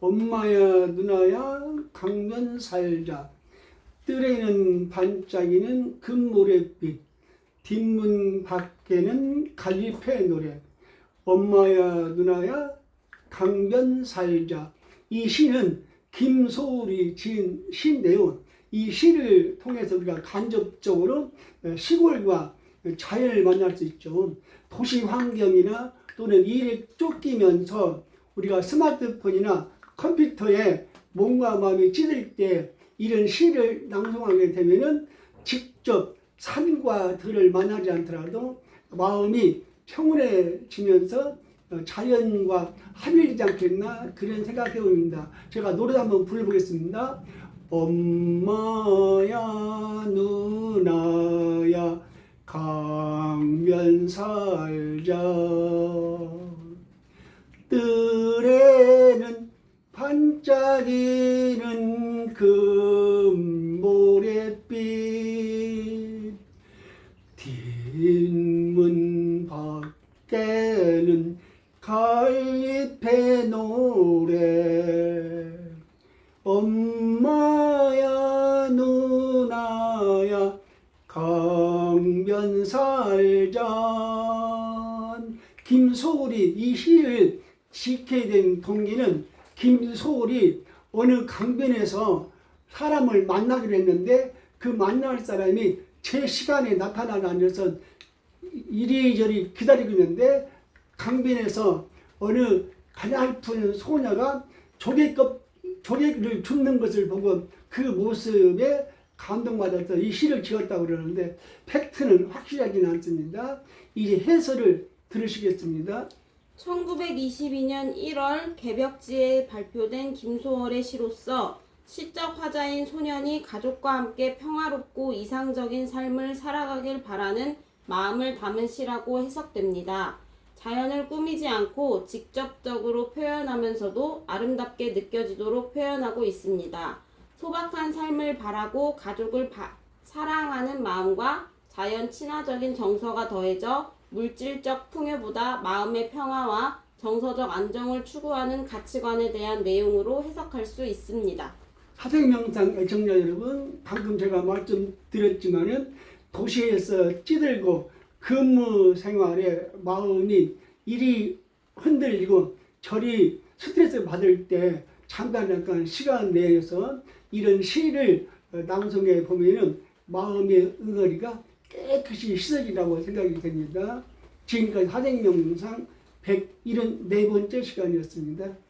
엄마야 누나야 강변 살자. 뜰에는 반짝이는 금모래빛 뒷문 밖에는 갈리페 노래. 엄마야 누나야 강변 살자. 이 시는 김소울이 지은 시인데요. 이 시를 통해서 우리가 간접적으로 시골과 자연을 만날 수 있죠. 도시 환경이나 또는 일에 쫓기면서 우리가 스마트폰이나 컴퓨터에 몸과 마음이 찌들 때 이런 시를 낭송하게 되면은 직접 산과 들을 만나지 않더라도 마음이 평온해지면서 어, 자연과 합일되지 않겠나 그런 생각해 봅니다. 제가 노래 한번 불러보겠습니다. 엄마야 누나야 강변 살자 뜰에는 반짝이는 금모래빛 뒷문 밖에는 갈잎의 노래. 엄마야 누나야 강변 살잔. 김소울이 이 시를 짓게 된 동기는 김소울이 어느 강변에서 사람을 만나기로 했는데 그 만날 사람이 제 시간에 나타나지 않아서 이리저리 기다리고 있는데 강변에서 어느 가냘픈 소녀가 조개껍 조개를 줍는 것을 보고 그 모습에 감동받아서 이 시를 지었다고 그러는데 팩트는 확실하지는 않습니다. 이제 해설을 들으시겠습니다. 1922년 1월 개벽지에 발표된 김소월의 시로서 시적 화자인 소년이 가족과 함께 평화롭고 이상적인 삶을 살아가길 바라는 마음을 담은 시라고 해석됩니다. 자연을 꾸미지 않고 직접적으로 표현하면서도 아름답게 느껴지도록 표현하고 있습니다. 소박한 삶을 바라고 가족을 바- 사랑하는 마음과 자연 친화적인 정서가 더해져 물질적 풍요보다 마음의 평화와 정서적 안정을 추구하는 가치관에 대한 내용으로 해석할 수 있습니다. 사생명상 애청자 여러분, 방금 제가 말씀드렸지만은 도시에서 찌들고 근무 생활에 마음이 이리 흔들리고 저리 스트레스 받을 때 잠깐 잠깐 시간 내서 이런 시를 어, 낭송해 보면은 마음의 응어리가 깨끗이 씻어지라고 생각이 됩니다. 지금까지 사생명상 174번째 시간이었습니다.